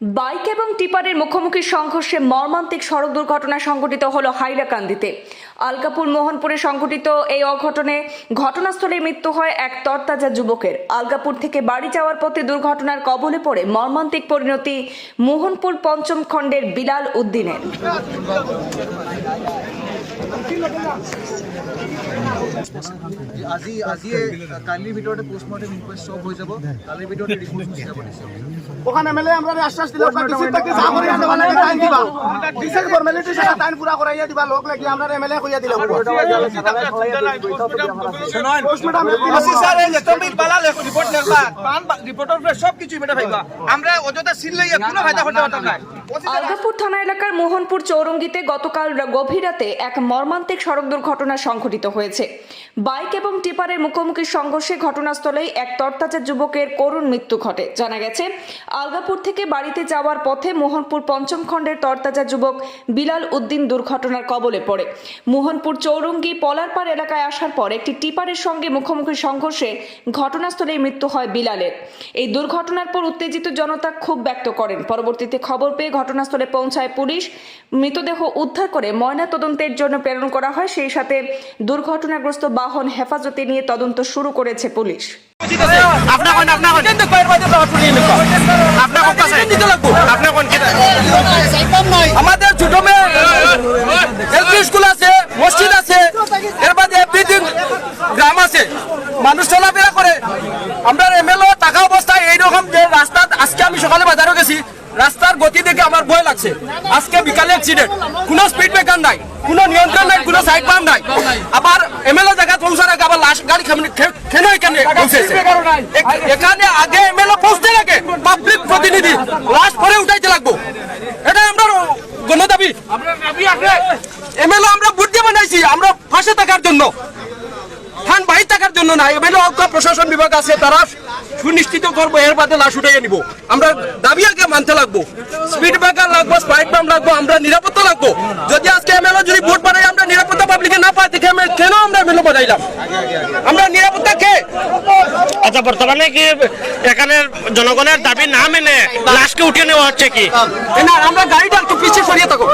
Bike এবং টিপারের মুখোমুখি সংঘর্ষে মর্মান্তিক সড়ক দুর্ঘটনা সংঘটিত হল হাইলাকান্দিতে। আলকাপুর মোহনপুরে সংঘটিত এই অঘটনে ঘটনাস্থলে মৃত্যু হয় এক তরতাজা যুবকের। আলকাপুর থেকে বাড়ি যাওয়ার পথে দুর্ঘটনার কবলে পড়ে মর্মান্তিক পরিণতি মোহনপুর পঞ্চম খণ্ডের বিলাল উদ্দিনের। আজি আজিয়ে কালিৰ ভিতৰতে পোষ্টমৰ্টেম ইনকুৱেষ্ট চব হৈ যাব। কালিৰ ভিতৰতে ৰিপৰ্ট গুচি যাব ওখানে এমএলএ আমরা আশ্বাস দিলাম ডিসি থেকে যা করে আনতে মানে টাইম দিবা। ডিসি ফর্মালিটি সারা টাইম পুরা করাইয়া দিবা লোক লাগি আমরা এমএলএ কইয়া দিলাম। পোস্টমর্টম স্যার এই লেটার বিল বালা লেখ রিপোর্ট লেখবা। পান রিপোর্টের সব কিছু মেটা ভাইবা আমরা অযথা সিল লইয়া কোনো ফায়দা করতে পারতাম না আলগাপুর থানা এলাকার মোহনপুর চৌরঙ্গিতে গতকাল গভীর রাতে এক মর্মান্তিক সড়ক দুর্ঘটনা সংঘটিত হয়েছে। বাইক এবং টিপারের মুখোমুখি সংঘর্ষে ঘটনাস্থলেই এক তরতাজা যুবকের করুণ মৃত্যু ঘটে। জানা গেছে, আলগাপুর থেকে বাড়িতে যাওয়ার পথে মোহনপুর পঞ্চম খণ্ডের তরতাজা যুবক বিলাল উদ্দিন দুর্ঘটনার কবলে পড়ে। মোহনপুর চৌরঙ্গি পলারপাড় এলাকায় আসার পর একটি টিপারের সঙ্গে মুখোমুখি সংঘর্ষে ঘটনাস্থলেই মৃত্যু হয় বিলালের। এই দুর্ঘটনার পর উত্তেজিত জনতা ক্ষোভ ব্যক্ত করেন। পরবর্তীতে খবর পেয়ে ঘটনাস্থলে পৌঁছায় পুলিশ। মৃতদেহ উদ্ধার করে ময়না তদন্তের জন্য প্রেরণ করা হয়। সেই সাথে দুর্ঘটনাগ্রস্ত বাহন হেফাজতে নিয়ে তদন্ত শুরু করেছে পুলিশ। আমাদের ছোট মেয়ে এলপি স্কুল আছে মসজিদ আছে। এর বাদে গ্রাম আছে। মানুষ চলাফেরা করে। আমরা এমএলও টাকা অবস্থায় এইরকম যে রাস্তা আজকে আমি সকালে বাজারে গেছি। রাস্তার গতি দেখে আমার ভয় লাগছে। আজকে বিকালে অ্যাক্সিডেন্ট কোনো স্পিড ব্রেকার নাই। কোনো নিয়ন্ত্রণ নাই কোনো সাইড পাম্প নাই। আবার এমএলও জায়গা পৌঁছার আগে আবার লাশ গাড়ি কেন এখানে এখানে আগে এমএলও পৌঁছতে লাগে পাবলিক প্রতিনিধি। লাশ পরে উঠাইতে লাগবো। এটা আমরা গণদাবি এমএলও আমরা বুদ্ধি বানাইছি আমরা ফাঁসে থাকার জন্য। থান বাহি থাকার জন্য না এমএলএ প্রশাসন বিভাগ আছে তারা সুনিশ্চিত করব এর বাদে লাশ উঠাইয়া নিব। আমরা দাবি আগে মানতে লাগবো। স্পিড ব্রেকার লাগবো স্পাইড পাম্প লাগবো আমরা নিরাপত্তা লাগবো। যদি আজকে এমএলএ যদি ভোট বানাই আমরা নিরাপত্তা পাবলিকে না পাই দেখে কেন আমরা এমএলএ বানাইলাম আমরা নিরাপত্তা কে? আচ্ছা বর্তমানে কি এখানে জনগণের দাবি না মেনে লাশকে উঠিয়ে নেওয়া হচ্ছে কি? না আমরা গাড়িটা একটু পিছিয়ে সরিয়ে থাকো।